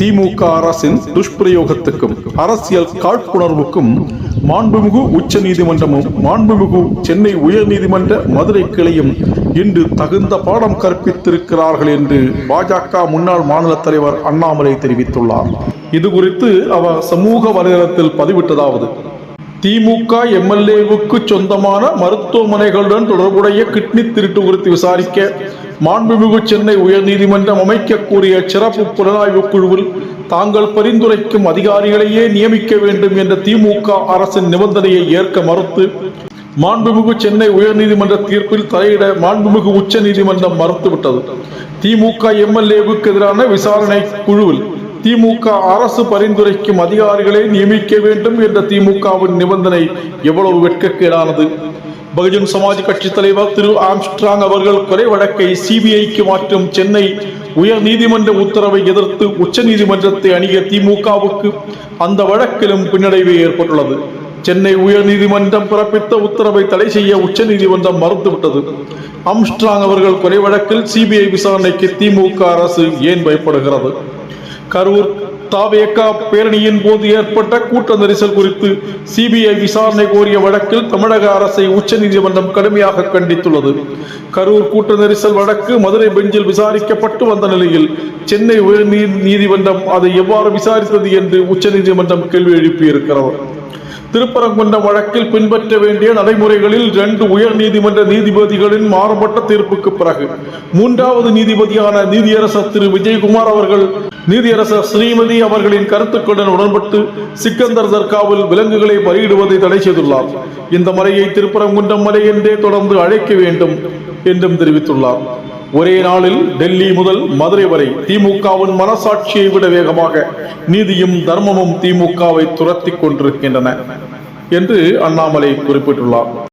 திமுக அரசின் துஷ்பிரயோகத்துக்கும் அரசியல் காழ்ப்புணர்வுக்கும் மாண்புமிகு உச்ச நீதிமன்றமும் மாண்புமிகு சென்னை உயர்நீதிமன்ற மதுரை கிளையும் இன்று தகுந்த பாடம் கற்பித்திருக்கிறார்கள் என்று பாஜக முன்னாள் மாநில தலைவர் அண்ணாமலை தெரிவித்துள்ளார். இது குறித்து அவர் சமூக வலைதளத்தில் பதிவிட்டதாவது திமுக எம்எல்ஏவுக்கு சொந்தமான மருத்துவமனைகளுடன் தொடர்புடைய கிட்னி திருட்டு குறித்து விசாரிக்க மாண்புமிகு சென்னை உயர்நீதிமன்றம் அமைக்க கூறிய சிறப்பு புலனாய்வு குழுவில் தாங்கள் பரிந்துரைக்கும் அதிகாரிகளையே நியமிக்க வேண்டும் என்ற திமுக அரசின் நிபந்தனையை ஏற்க மறுத்து மாண்புமிகு சென்னை உயர்நீதிமன்ற தீர்ப்பில் தலையிட மாண்புமிகு உச்ச நீதிமன்றம் மறுத்துவிட்டது. திமுக எம்எல்ஏவுக்கு எதிரான விசாரணை குழுவில் திமுக அரசு பரிந்துரைக்கும் அதிகாரிகளை நியமிக்க வேண்டும் என்ற திமுகவின் நிபந்தனை எவ்வளவு வெட்கக்கேடானது? பகுஜன் சமாஜ் கட்சி தலைவர் திரு ஆம்ஸ்ட்ராங் அவர்கள் கொலை வழக்கை சிபிஐக்கு மாற்றும் சென்னை உயர் நீதிமன்ற உத்தரவை எதிர்த்து உச்ச நீதிமன்றத்தை அணுகிய திமுகவுக்கு அந்த வழக்கிலும் பின்னடைவு ஏற்பட்டுள்ளது. சென்னை உயர் நீதிமன்றம் பிறப்பித்த உத்தரவை தடை செய்ய உச்ச நீதிமன்றம் மறுத்துவிட்டது. ஆம்ஸ்ட்ராங் அவர்கள் கொலை வழக்கில் சிபிஐ விசாரணைக்கு திமுக அரசு ஏன் பயப்படுகிறது? கரூர் தாவேக்கா பேரணியின் போது ஏற்பட்ட கூட்ட நெரிசல் குறித்து சிபிஐ விசாரணை கோரிய வழக்கில் தமிழக அரசை உச்சநீதிமன்றம் கடுமையாக கண்டித்துள்ளது. கரூர் கூட்ட நெரிசல் வழக்கு மதுரை பெஞ்சில் விசாரிக்கப்பட்டு வந்த நிலையில் சென்னை உயர் நீதிமன்றம் அதை எவ்வாறு விசாரித்தது என்று உச்சநீதிமன்றம் கேள்வி எழுப்பியிருக்கிறது. திருப்பரங்குன்றம் வழக்கில் பின்பற்ற வேண்டிய நடைமுறைகளில் இரண்டு உயர் நீதிமன்ற நீதிபதிகளின் மாறுபட்ட தீர்ப்புக்கு பிறகு மூன்றாவது நீதிபதியான நீதியரசர் திரு விஜயகுமார் அவர்கள் நீதியரசர் ஸ்ரீமதி அவர்களின் கருத்துக்களுடன் உடன்பட்டு சிக்கந்தர் தர்காவில் விலங்குகளை பலியிடுவதை தடை செய்துள்ளார். இந்த மலையை திருப்பரங்குன்றம் மலை என்றே தொடர்ந்து அழைக்க வேண்டும் என்றும் தெரிவித்துள்ளார். ஒரே நாளில் டெல்லி முதல் மதுரை வரை திமுகவின் மனசாட்சியை விட வேகமாக நீதியும் தர்மமும் திமுகவை துரத்தி கொண்டிருக்கின்றன என்று அண்ணாமலை குறிப்பிட்டுள்ளார்.